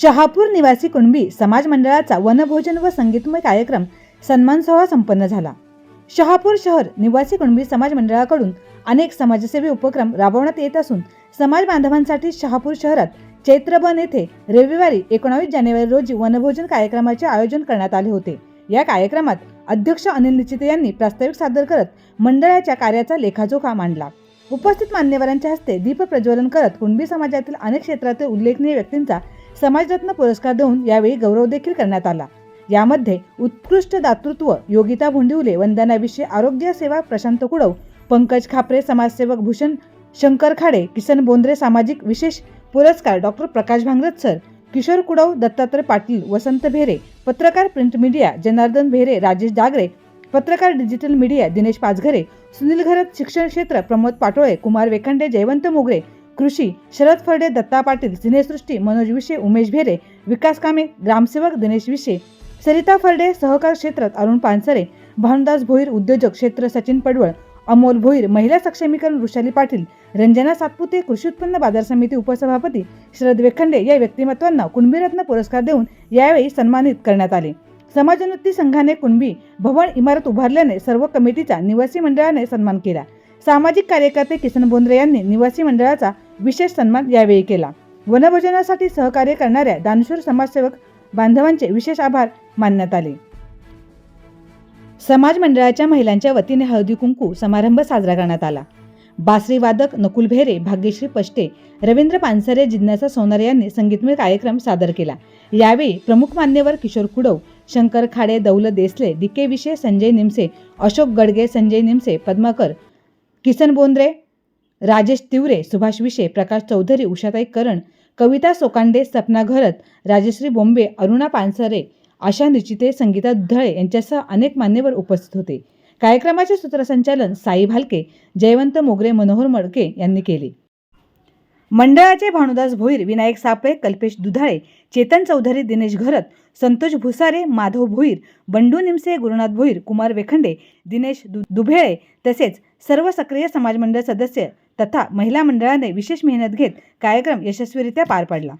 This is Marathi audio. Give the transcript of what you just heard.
शहापूर निवासी कुणबी समाज मंडळाचा वनभोजन व संगीतमय कार्यक्रम सन्मान सोहळा संपन्न झाला. शहापूर शहर निवासी कुणबी समाज मंडळाकडून अनेक समाजसेवी उपक्रम राबवण्यात येत असून समाज बांधवांसाठी शहापूर शहरात चैत्रबन येथे रविवारी एकोणावीस जानेवारी रोजी वनभोजन कार्यक्रमाचे आयोजन करण्यात आले होते. या कार्यक्रमात अध्यक्ष अनिल निचिते यांनी प्रास्ताविक सादर करत मंडळाच्या कार्याचा लेखाजोखा मांडला. उपस्थित मान्यवरांच्या हस्ते दीप प्रज्वलन करत कुणबी समाजातील अनेक क्षेत्रातील उल्लेखनीय व्यक्तींचा समाजरत्न पुरस्कार देऊन यावेळी गौरव देखील करण्यात आला. यामध्ये उत्कृष्ट दातृत्व योगिता भोंडिवले वंदना विषय आरोग्य सेवा प्रशांत कुडव पंकज खापरे समाजसेवक भूषण शंकर खाडे किसन बोंद्रे सामाजिक विशेष पुरस्कार डॉक्टर प्रकाश भांगरत सर किशोर कुडव दत्तात्रय पाटील वसंत भेरे पत्रकार प्रिंट मीडिया जनार्दन भेरे राजेश डागरे पत्रकार डिजिटल मीडिया दिनेश पाचघरे सुनील घरत शिक्षण क्षेत्र प्रमोद पाटोळे कुमार वेखंडे जयवंत मोगरे कृषी शरद फर्डे दत्ता पाटील सिनेसृष्टी मनोज विशे उमेश भेरे विकास कामे ग्रामसेवक दिनेश विशे सरिता फर्डे सहकार क्षेत्रात अरुण पानसरे भानुदास भोईर उद्योजक क्षेत्र सचिन पडवळ अमोल भोईर महिला सक्षमीकरण वृषाली पाटील रंजना सातपुते कृषी उत्पन्न बाजार समिती उपसभापती शरद वेखंडे या व्यक्तिमत्वांना कुणबीरत्न पुरस्कार देऊन यावेळी सन्मानित करण्यात आले. समाजोन्नती संघाने कुणबी भवन इमारत उभारल्याने सर्व कमिटीचा निवासी मंडळाने सन्मान केला. सामाजिक कार्यकर्ते किसन बोंद्रे यांनी निवासी मंडळाचा विशेष सन्मान यावेळी केला. वनभोजनासाठी सहकार्य करणाऱ्या दानशूर समाजसेवक बांधवांचे विशेष आभार मानण्यात आले. समाज मंडळाच्या महिलांच्या वतीने हळदी कुंकू समारंभ साजरा करण्यात आला. बासरी वादक नकुल भेरे भाग्यश्री पष्टे रवींद्र पानसरे जिज्ञासा सोनारे यांनी संगीतमय कार्यक्रम सादर केला. यावेळी प्रमुख मान्यवर किशोर कुडव शंकर खाडे दौल देसले डिके विशे संजय निमसे अशोक गडगे संजय निमसे पद्माकर किसन बोंद्रे राजेश तिवरे सुभाष विशे प्रकाश चौधरी उषाताई करण कविता सोकांडे सपना घरत राजश्री बोंबे अरुणा पानसरे आशा निचिते संगीता धळे यांच्यासह अनेक मान्यवर उपस्थित होते. कार्यक्रमाचे सूत्रसंचालन साई भालके जयवंत मोगरे मनोहर मडके यांनी केले. मंडळाचे भानुदास भोईर विनायक सापळे कल्पेश दुधाळे चेतन चौधरी दिनेश घरत संतोष भुसारे माधव भोईर बंडू निमसे गुरुनाथ भोईर कुमार वेखंडे दिनेश दु दुभेळे तसेच सर्व सक्रिय समाज मंडळ सदस्य तथा महिला मंडळाने विशेष मेहनत घेत कार्यक्रम यशस्वीरित्या पार पाडला.